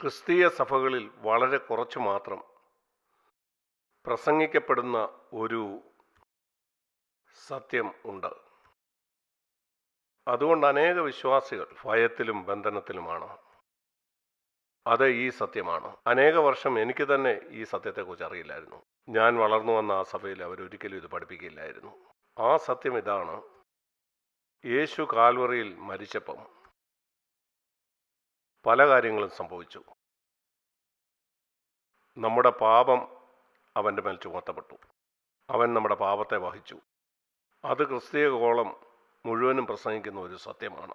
ക്രിസ്തീയ സഭകളിൽ വളരെ കുറച്ചു മാത്രം പ്രസംഗിക്കപ്പെടുന്ന ഒരു സത്യം ഉണ്ട്. അതുകൊണ്ട് അനേക വിശ്വാസികൾ ഭയത്തിലും ബന്ധനത്തിലുമാണ്. അത് ഈ സത്യമാണ്. അനേക വർഷം എനിക്ക് തന്നെ ഈ സത്യത്തെക്കുറിച്ച് അറിയില്ലായിരുന്നു. ഞാൻ വളർന്നു വന്ന ആ സഭയിൽ അവരൊരിക്കലും ഇത് പഠിപ്പിക്കില്ലായിരുന്നു. ആ സത്യം ഇതാണ്. യേശു കാൽവറിയിൽ മരിച്ചപ്പം പല കാര്യങ്ങളും സംഭവിച്ചു. നമ്മുടെ പാപം അവന്റെ മേൽ ചുമത്തപ്പെട്ടു. അവൻ നമ്മുടെ പാപത്തെ വഹിച്ചു. അത് ക്രിസ്തീയ കോളം മുഴുവനും പ്രസംഗിക്കുന്ന ഒരു സത്യമാണ്.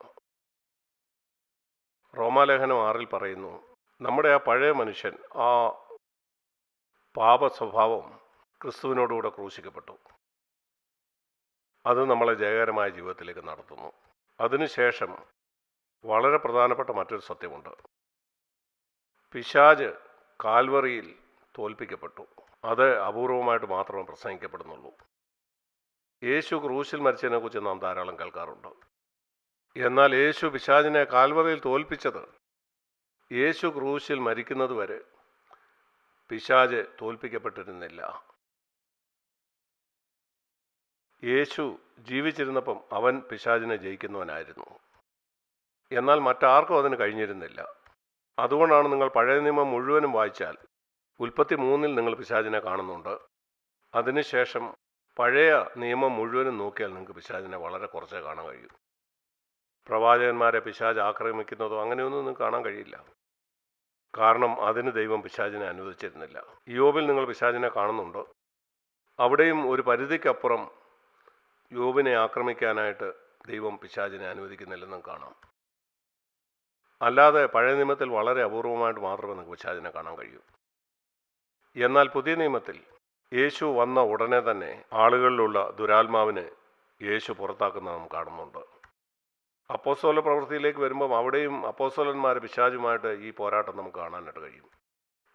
റോമാലേഖനം ആറിൽ പറയുന്നു നമ്മുടെ ആ പഴയ മനുഷ്യൻ ആ പാപ സ്വഭാവം ക്രിസ്തുവിനോടുകൂടെ ക്രൂശിക്കപ്പെട്ടു. അത് നമ്മളെ ജയകരമായ ജീവിതത്തിലേക്ക് നടത്തുന്നു. അതിനുശേഷം വളരെ പ്രധാനപ്പെട്ട മറ്റൊരു സത്യമുണ്ട്. പിശാജ് കാൽവറിയിൽ തോൽപ്പിക്കപ്പെട്ടു. അത് അപൂർവമായിട്ട് മാത്രമേ പ്രസംഗിക്കപ്പെടുന്നുള്ളൂ. യേശു ക്രൂശിൽ മരിച്ചതിനെക്കുറിച്ച് നാം ധാരാളം കേൾക്കാറുണ്ട്. എന്നാൽ യേശു പിശാജിനെ കാൽവറിയിൽ തോൽപ്പിച്ചത് യേശു ക്രൂശിൽ മരിക്കുന്നത് വരെ പിശാജ് തോൽപ്പിക്കപ്പെട്ടിരുന്നില്ല. യേശു ജീവിച്ചിരുന്നപ്പം അവൻ പിശാജിനെ ജയിക്കുന്നവനായിരുന്നു. എന്നാൽ മറ്റാർക്കും അതിന് കഴിഞ്ഞിരുന്നില്ല. അതുകൊണ്ടാണ് നിങ്ങൾ പഴയ നിയമം മുഴുവനും വായിച്ചാൽ ഉൽപ്പത്തി മൂന്നിൽ നിങ്ങൾ പിശാചിനെ കാണുന്നുണ്ട്. അതിനുശേഷം പഴയ നിയമം മുഴുവനും നോക്കിയാൽ നിങ്ങൾക്ക് പിശാചിനെ വളരെ കുറച്ചേ കാണാൻ കഴിയൂ. പ്രവാചകന്മാരെ പിശാജ് ആക്രമിക്കുന്നതോ അങ്ങനെയൊന്നും നിങ്ങൾക്ക് കാണാൻ കഴിയില്ല. കാരണം അതിന് ദൈവം പിശാചിനെ അനുവദിച്ചിരുന്നില്ല. യോബിൽ നിങ്ങൾ പിശാചിനെ കാണുന്നുണ്ട്. അവിടെയും ഒരു പരിധിക്കപ്പുറം യോബിനെ ആക്രമിക്കാനായിട്ട് ദൈവം പിശാചിനെ അനുവദിക്കുന്നില്ലെന്നും കാണാം. അല്ലാതെ പഴയ നിയമത്തിൽ വളരെ അപൂർവമായിട്ട് മാത്രമേ നമുക്ക് പിശാചിനെ കാണാൻ കഴിയൂ. എന്നാൽ പുതിയ നിയമത്തിൽ യേശു വന്ന ഉടനെ തന്നെ ആളുകളിലുള്ള ദുരാത്മാവിനെ യേശു പുറത്താക്കുന്ന നാം കാണുന്നുണ്ട്. അപ്പോസ്തോല പ്രവൃത്തിയിലേക്ക് വരുമ്പം അവിടെയും അപ്പോസ്തോലന്മാർ പിശാചുമായിട്ട് ഈ പോരാട്ടം നമുക്ക് കാണാനായിട്ട് കഴിയും.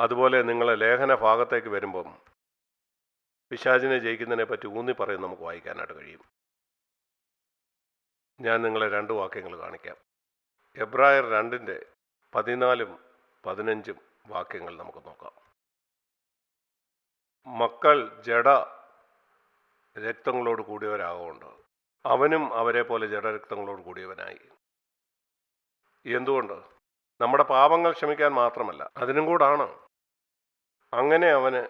അതുപോലെ നിങ്ങളെ ലേഖന ഭാഗത്തേക്ക് വരുമ്പം പിശാചിനെ ജയിക്കുന്നതിനെ പറ്റി ഊന്നി പറയും നമുക്ക് വായിക്കാനായിട്ട് കഴിയും. ഞാൻ നിങ്ങളെ രണ്ട് വാക്യങ്ങൾ കാണിക്കാം. എബ്രായർ രണ്ടിന്റെ പതിനാലും പതിനഞ്ചും വാക്യങ്ങൾ നമുക്ക് നോക്കാം. മക്കൾ ജഡ രക്തങ്ങളോട് കൂടിയവരാകൊണ്ട് അവനും അവരെ പോലെ ജഡരക്തങ്ങളോട് കൂടിയവനായി. എന്തുകൊണ്ട്? നമ്മുടെ പാപങ്ങൾ ക്ഷമിക്കാൻ മാത്രമല്ല അതിനും കൂടാണ്. അങ്ങനെ അവന്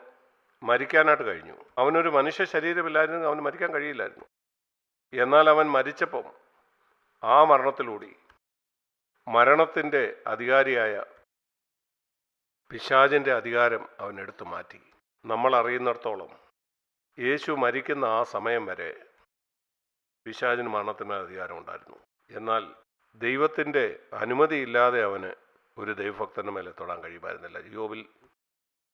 മരിക്കാനായിട്ട് കഴിഞ്ഞു. അവനൊരു മനുഷ്യ ശരീരമില്ലായിരുന്നു അവന് മരിക്കാൻ കഴിയില്ലായിരുന്നു. എന്നാൽ അവൻ മരിച്ചപ്പം ആ മരണത്തിലൂടി മരണത്തിന്റെ അധികാരിയായ പിശാചിന്റെ അധികാരം അവൻ എടുത്തു മാറ്റി. നമ്മൾ അറിയുന്നിടത്തോളം യേശു മരിക്കുന്ന ആ സമയം വരെ പിശാചിന് മരണത്തിന് അധികാരം ഉണ്ടായിരുന്നു. എന്നാൽ ദൈവത്തിന്റെ അനുമതിയില്ലാതെ അവന് ഒരു ദൈവഭക്തന്റെ മേലെ തൊടാൻ കഴിയുമായിരുന്നില്ല. യോബിൽ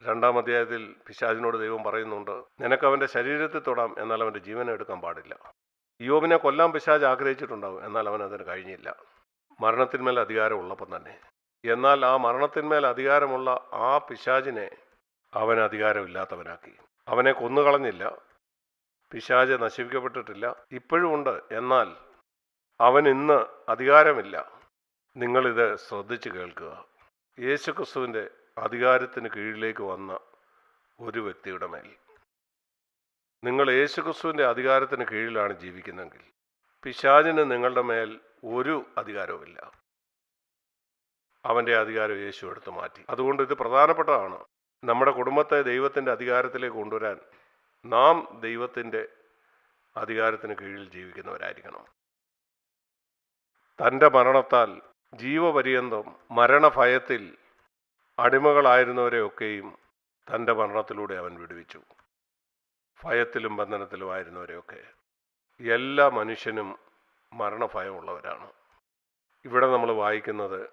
രണ്ടാം അധ്യായത്തിൽ പിശാചിനോട് ദൈവം പറയുന്നുണ്ട് നിനക്ക് അവന്റെ ശരീരത്തിൽ തൊടാം എന്നാൽ അവന്റെ ജീവനെ എടുക്കാൻ പാടില്ല. യോബിനെ കൊല്ലാൻ പിശാജ് ആഗ്രഹിച്ചിട്ടുണ്ടാവും എന്നാൽ അവൻ അതിന് കഴിഞ്ഞില്ല. മരണത്തിന്മേൽ അധികാരമുള്ളപ്പം തന്നെ. എന്നാൽ ആ മരണത്തിന്മേൽ അധികാരമുള്ള ആ പിശാചിനെ അവൻ അധികാരമില്ലാത്തവനാക്കി. അവനെ കൊന്നുകളഞ്ഞില്ല. പിശാജ് നശിപ്പിക്കപ്പെട്ടിട്ടില്ല. ഇപ്പോഴും ഉണ്ട്. എന്നാൽ അവൻ ഇന്ന് അധികാരമില്ല. നിങ്ങളിത് ശ്രദ്ധിച്ച് കേൾക്കുക. യേശുക്രിസ്തുവിന്റെ അധികാരത്തിന് കീഴിലേക്ക് വന്ന ഒരു വ്യക്തിയുടെ മേൽ. നിങ്ങൾ യേശുക്രിസ്തുവിന്റെ അധികാരത്തിന് കീഴിലാണ് ജീവിക്കുന്നതെങ്കിൽ പിശാചിന് നിങ്ങളുടെ മേൽ ഒരു അധികാരവുമില്ല. അവന്റെ അധികാരം യേശു എടുത്തു മാറ്റി. അതുകൊണ്ട് ഇത് പ്രധാനപ്പെട്ടതാണ്. നമ്മുടെ കുടുംബത്തെ ദൈവത്തിന്റെ അധികാരത്തിലേക്ക് കൊണ്ടുവരാൻ നാം ദൈവത്തിന്റെ അധികാരത്തിന് കീഴിൽ ജീവിക്കുന്നവരായിരിക്കണം. തന്റെ മരണത്താൽ ജീവപര്യന്തം മരണഭയത്തിൽ അടിമകളായിരുന്നവരെയൊക്കെയും തന്റെ മരണത്തിലൂടെ അവൻ വിടുവിച്ചു. ഭയത്തിലും ബന്ധനത്തിലുമായിരുന്നവരെയൊക്കെ എല്ലാ മനുഷ്യനും മരണഭയമുള്ളവരാണ്. ഇവിടെ നമ്മൾ വായിക്കുന്നത്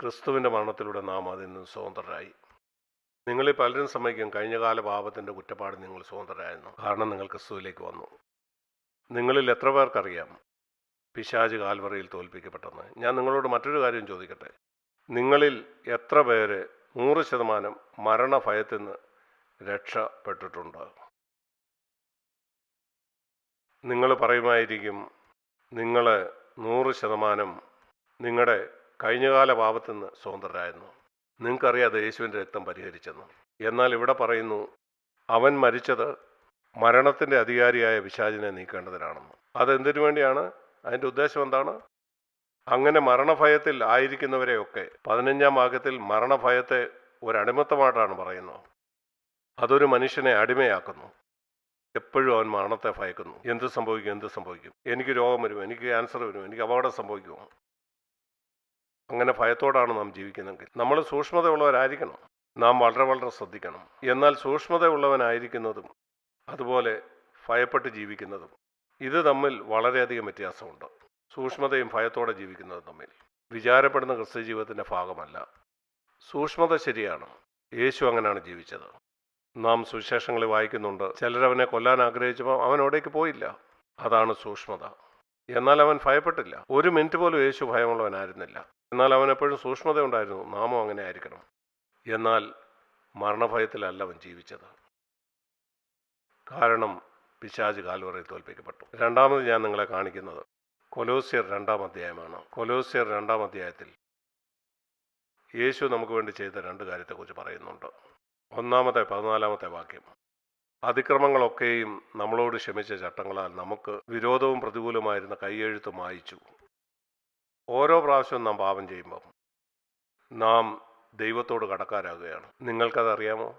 ക്രിസ്തുവിന്റെ മരണത്തിലൂടെ നാം അതിൽ നിന്ന് സ്വതന്ത്രരായി. നിങ്ങളിൽ പലരും സമ്മതിക്കും കഴിഞ്ഞകാല പാപത്തിന്റെ കുറ്റപ്പാട് നിങ്ങൾ സ്വതന്ത്രരായിരുന്നു കാരണം നിങ്ങൾ ക്രിസ്തുവിലേക്ക് വന്നു. നിങ്ങളിൽ എത്ര പേർക്കറിയാം? പിശാജ് കാൽവറയിൽ തോൽപ്പിക്കപ്പെട്ടെന്ന്. ഞാൻ നിങ്ങളോട് മറ്റൊരു കാര്യം ചോദിക്കട്ടെ? നിങ്ങളിൽ എത്ര പേര് നൂറ് ശതമാനം മരണഭയത്തിൽ നിന്ന് രക്ഷപ്പെട്ടിട്ടുണ്ട്? നിങ്ങൾ പറയുമായിരിക്കും നിങ്ങൾ നൂറ് ശതമാനം നിങ്ങളുടെ കഴിഞ്ഞകാല പാപത്തിൽ നിന്ന് സ്വതന്ത്രരായിരുന്നു. നിങ്ങൾക്കറിയാതെ യേശുവിന്റെ രക്തം പരിഹരിച്ചെന്ന്. എന്നാൽ ഇവിടെ പറയുന്നു അവൻ മരിച്ചത് മരണത്തിന്റെ അധികാരിയായ വിശാചിനെ നീക്കേണ്ടതിനാണെന്ന്. അതെന്തിനു വേണ്ടിയാണ്? അതിന്റെ ഉദ്ദേശം എന്താണ്? അങ്ങനെ മരണഭയത്തിൽ ആയിരിക്കുന്നവരെയൊക്കെ പതിനഞ്ചാം വാക്യത്തിൽ മരണഭയത്തെ ഒരടിമത്തമായിട്ടാണ് പറയുന്നത് അതൊരു മനുഷ്യനെ അടിമയാക്കുന്നു. എപ്പോഴും അവൻ മരണത്തെ ഭയക്കുന്നു. എന്ത് സംഭവിക്കും എന്ത് സംഭവിക്കും? എനിക്ക് രോഗം വരും എനിക്ക് ക്യാൻസർ വരും എനിക്ക് അപകടം സംഭവിക്കുമോ അങ്ങനെ ഭയത്തോടാണ് നാം ജീവിക്കുന്നതെങ്കിൽ. നമ്മൾ സൂക്ഷ്മതയുള്ളവരായിരിക്കണം. നാം വളരെ വളരെ ശ്രദ്ധിക്കണം. എന്നാൽ സൂക്ഷ്മതയുള്ളവനായിരിക്കുന്നതും അതുപോലെ ഭയപ്പെട്ട് ജീവിക്കുന്നതും ഇത് തമ്മിൽ വളരെയധികം വ്യത്യാസമുണ്ട്. സൂക്ഷ്മതയും ഭയത്തോടെ ജീവിക്കുന്നതും തമ്മിൽ. വിചാരപ്പെടുന്ന ക്രിസ്ത്യ ജീവിതത്തിന്റെ ഭാഗമല്ല. സൂക്ഷ്മത ശരിയാണ്. യേശു അങ്ങനെയാണ് ജീവിച്ചത്. നാം സുവിശേഷങ്ങളിൽ വായിക്കുന്നുണ്ട്. ചിലരവനെ കൊല്ലാൻ ആഗ്രഹിച്ചപ്പോൾ അവൻ അവിടേക്ക് പോയില്ല. അതാണ് സൂക്ഷ്മത. എന്നാൽ അവൻ ഭയപ്പെട്ടില്ല. ഒരു മിനിറ്റ് പോലും യേശു ഭയമുള്ളവനായിരുന്നില്ല എന്നാൽ അവൻ എപ്പോഴും സൂക്ഷ്മത ഉണ്ടായിരുന്നു. നാമം അങ്ങനെ ആയിരിക്കണം. എന്നാൽ മരണഭയത്തിലല്ല അവൻ ജീവിച്ചത്. കാരണം പിശാജ് കാൽവറയിൽ തോൽപ്പിക്കപ്പെട്ടു. രണ്ടാമത് ഞാൻ നിങ്ങളെ കാണിക്കുന്നത് കൊലോസിയർ രണ്ടാം അധ്യായമാണ്. കൊലോസിയർ രണ്ടാം അധ്യായത്തിൽ യേശു നമുക്ക് വേണ്ടി ചെയ്ത രണ്ട് കാര്യത്തെക്കുറിച്ച് പറയുന്നുണ്ട്. ഒന്നാമത്തെ പതിനാലാമത്തെ വാക്യം അതിക്രമങ്ങളൊക്കെയും നമ്മളോട് ക്ഷമിച്ച ചട്ടങ്ങളാൽ നമുക്ക് വിരോധവും പ്രതികൂലമായിരുന്ന കൈയെഴുത്ത് മായിച്ചു. ഓരോ പ്രാവശ്യവും നാം പാപം ചെയ്യുമ്പം നാം ദൈവത്തോട് കടക്കാരാകുകയാണ്. നിങ്ങൾക്കതറിയാമോ?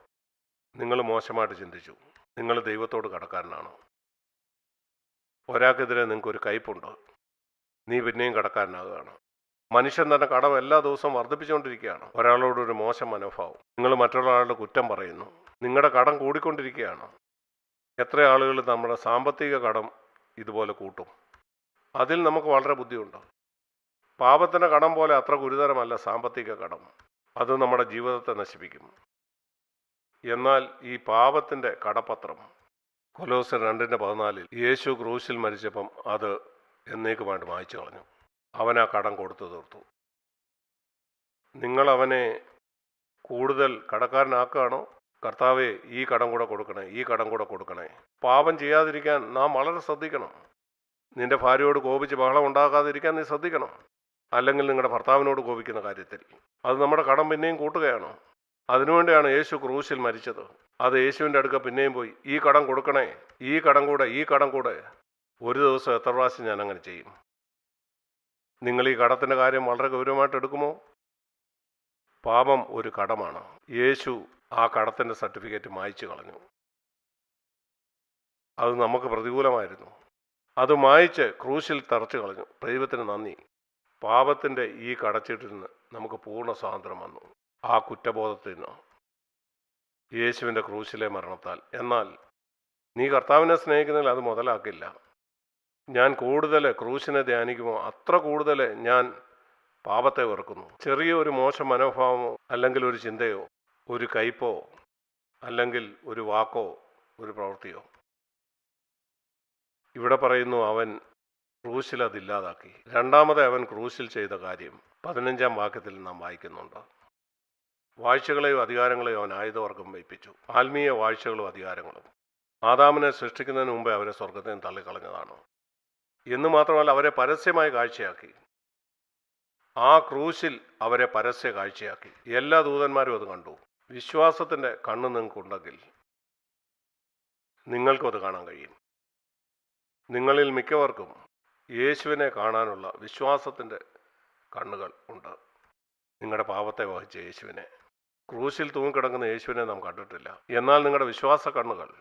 നിങ്ങൾ മോശമായിട്ട് ചിന്തിച്ചു. നിങ്ങൾ ദൈവത്തോട് കടക്കാരനാണ്? ഒരാൾക്കെതിരെ നിങ്ങൾക്കൊരു കയ്പുണ്ട്. നീ പിന്നെയും കടക്കാരനാകുകയാണ്. മനുഷ്യൻ തന്നെ കടം എല്ലാ ദിവസവും വർദ്ധിപ്പിച്ചുകൊണ്ടിരിക്കുകയാണ്. ഒരാളോട് ഒരു മോശം മനോഭാവം. നിങ്ങൾ മറ്റൊരാളുടെ കുറ്റം പറയുന്നു. നിങ്ങളുടെ കടം കൂടിക്കൊണ്ടിരിക്കുകയാണ്. എത്ര ആളുകൾ നമ്മുടെ സാമ്പത്തിക കടം ഇതുപോലെ കൂട്ടും. അതിൽ നമുക്ക് വളരെ ബുദ്ധിയുണ്ട്? പാപത്തിന്റെ കടം പോലെ അത്ര ഗുരുതരമല്ല സാമ്പത്തിക കടം. അത് നമ്മുടെ ജീവിതത്തെ നശിപ്പിക്കും. എന്നാൽ ഈ പാപത്തിന്റെ കടപത്രം കൊലോസ് രണ്ടിന്റെ പതിനാലിൽ യേശു ക്രൂശിൽ മരിച്ചപ്പം അത് എന്നേക്കുമായിട്ട് വായിച്ചു കളഞ്ഞു. അവൻ ആ കടം കൊടുത്തു തീർത്തു. നിങ്ങളവനെ കൂടുതൽ കടക്കാരനാക്കുകയാണോ? കർത്താവെ ഈ കടം കൂടെ കൊടുക്കണേ ഈ കടം കൂടെ കൊടുക്കണേ. പാപം ചെയ്യാതിരിക്കാൻ നാം വളരെ ശ്രദ്ധിക്കണം. നിന്റെ ഭാര്യയോട് കോപിച്ച് ബഹളം ഉണ്ടാകാതിരിക്കാൻ നീ ശ്രദ്ധിക്കണം. അല്ലെങ്കിൽ നിങ്ങളുടെ ഭർത്താവിനോട് കോപിക്കുന്ന കാര്യത്തിൽ. അത് നമ്മുടെ കടം പിന്നെയും കൂട്ടുകയാണോ. അതിനുവേണ്ടിയാണ് യേശു ക്രൂശിൽ മരിച്ചത്. അത് യേശുവിന്റെ അടുക്ക പിന്നെയും പോയി ഈ കടം കൊടുക്കണേ ഈ കടം കൂടെ ഈ കടം കൂടെ. ഒരു ദിവസം എത്ര പ്രാവശ്യം ഞാൻ അങ്ങനെ ചെയ്യും? നിങ്ങൾ ഈ കടത്തിന്റെ കാര്യം വളരെ ഗൗരവമായിട്ട് എടുക്കുമോ? പാപം ഒരു കടമാണ്. യേശു ആ കടത്തിന്റെ സർട്ടിഫിക്കറ്റ് മായ്ച്ചു കളഞ്ഞു. അത് നമുക്ക് പ്രതികൂലമായിരുന്നു. അത് മായ്ച്ച് ക്രൂശിൽ തറച്ചു കളഞ്ഞു. ദൈവത്തിന് നന്ദി. പാപത്തിന്റെ ഈ കടച്ചിട്ടിൽ നിന്ന് നമുക്ക് പൂർണ സ്വാതന്ത്ര്യം വന്നു. ആ കുറ്റബോധത്തിൽ നിന്ന്. യേശുവിന്റെ ക്രൂശിലെ മരണത്താൽ. എന്നാൽ നീ കർത്താവിനെ സ്നേഹിക്കുന്നതിൽ അത് മുതലാക്കില്ല. ഞാൻ കൂടുതൽ ക്രൂശിനെ ധ്യാനിക്കുമോ? അത്ര കൂടുതൽ ഞാൻ പാപത്തെ വെറുക്കുന്നു. ചെറിയ ഒരു മോശം മനോഭാവമോ അല്ലെങ്കിൽ ഒരു ചിന്തയോ ഒരു കയ്പോ അല്ലെങ്കിൽ ഒരു വാക്കോ ഒരു പ്രവൃത്തിയോ. ഇവിടെ പറയുന്നു അവൻ ക്രൂശിൽ അതില്ലാതാക്കി രണ്ടാമത് അവൻ ക്രൂശിൽ ചെയ്ത കാര്യം പതിനഞ്ചാം വാക്യത്തിൽ നാം വായിക്കുന്നുണ്ട്. വാഴ്ചകളെയോ അധികാരങ്ങളെയോ അവൻ ആയുധവർഗം വയ്പ്പിച്ചു. ആത്മീയ വാഴ്ചകളും അധികാരങ്ങളും. ആദാമിനെ സൃഷ്ടിക്കുന്നതിന് മുമ്പേ അവരെ സ്വർഗത്തിൽ നിന്ന് തള്ളിക്കളഞ്ഞതാണ്. എന്ന് മാത്രമല്ല അവരെ പരസ്യമായി കാഴ്ചയാക്കി. ആ ക്രൂശിൽ അവരെ പരസ്യ കാഴ്ചയാക്കി. എല്ലാ ദൂതന്മാരും അത് കണ്ടു. വിശ്വാസത്തിന്റെ കണ്ണ് നിങ്ങൾക്കുണ്ടെങ്കിൽ നിങ്ങൾക്കും അത് കാണാൻ കഴിയും. നിങ്ങളിൽ മിക്കവർക്കും യേശുവിനെ കാണാനുള്ള വിശ്വാസത്തിന്റെ കണ്ണുകൾ ഉണ്ട്. നിങ്ങളുടെ പാപത്തെ വഹിച്ച യേശുവിനെ. ക്രൂശിൽ തൂങ്ങിക്കിടക്കുന്ന യേശുവിനെ നാം കണ്ടിട്ടില്ല. എന്നാൽ നിങ്ങളുടെ വിശ്വാസ കണ്ണുകൾ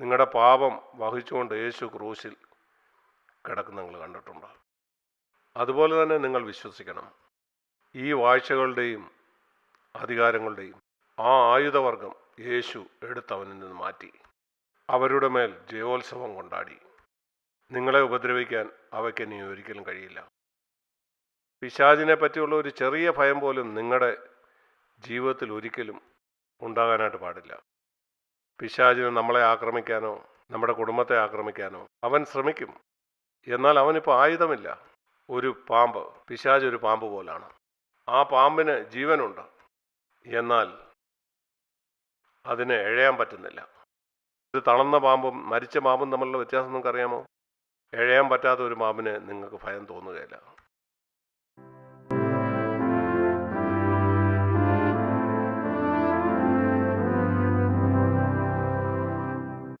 നിങ്ങളുടെ പാപം വഹിച്ചുകൊണ്ട് യേശു ക്രൂശിൽ കിടക്കുന്ന നിങ്ങൾ കണ്ടിട്ടുണ്ട്? അതുപോലെ തന്നെ നിങ്ങൾ വിശ്വസിക്കണം. ഈ വാഴ്ചകളുടെയും അധികാരങ്ങളുടെയും ആ ആയുധവർഗം യേശു എടുത്തവനിൽ നിന്ന് മാറ്റി. അവരുടെ മേൽ ജയോത്സവം കൊണ്ടാടി. നിങ്ങളെ ഉപദ്രവിക്കാൻ അവയ്ക്ക് ഇനി ഒരിക്കലും കഴിയില്ല. പിശാചിനെ പറ്റിയുള്ള ഒരു ചെറിയ ഭയം പോലും നിങ്ങളുടെ ജീവിതത്തിൽ ഒരിക്കലും ഉണ്ടാകാനായിട്ട് പാടില്ല. പിശാചിന് നമ്മളെ ആക്രമിക്കാനോ നമ്മുടെ കുടുംബത്തെ ആക്രമിക്കാനോ അവൻ ശ്രമിക്കും. എന്നാൽ അവനിപ്പോൾ ആയുധമില്ല. ഒരു പാമ്പ് പിശാജ് ഒരു പാമ്പ് പോലാണ്. ആ പാമ്പിന് ജീവനുണ്ട്. എന്നാൽ അതിനെ എഴയാൻ പറ്റുന്നില്ല. ഇത് തളർന്ന പാമ്പും മരിച്ച പാമ്പും തമ്മിലുള്ള വ്യത്യാസം നിങ്ങൾക്ക് അറിയാമോ എഴയാൻ പറ്റാത്ത ഒരു പാമ്പിന് നിങ്ങൾക്ക് ഭയം തോന്നുകയില്ല.